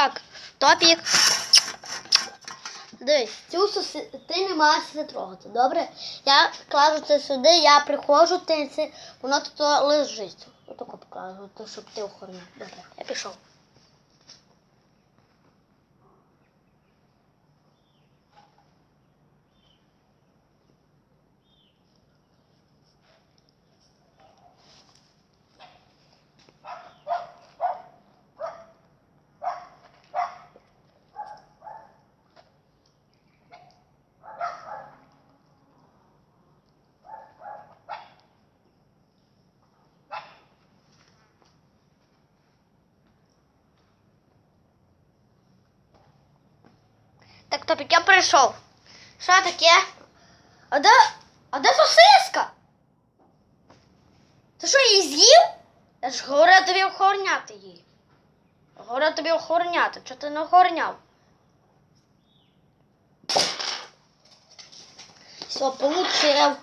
Так, топік. Дивись, цю соси... ти не це трогати, добре? Я кладу це сюди, я приходжу, ти це, воно тут лежить. Отако покажу, щоб ти охороняв. Добре, я пішов. Так, топік, я прийшов. Що таке? А де, а де сосиска? Ти що, її з'їв? Я ж говорю тобі охороняти її. Говорю тобі охороняти. Чого ти не охороняв? Все, получив.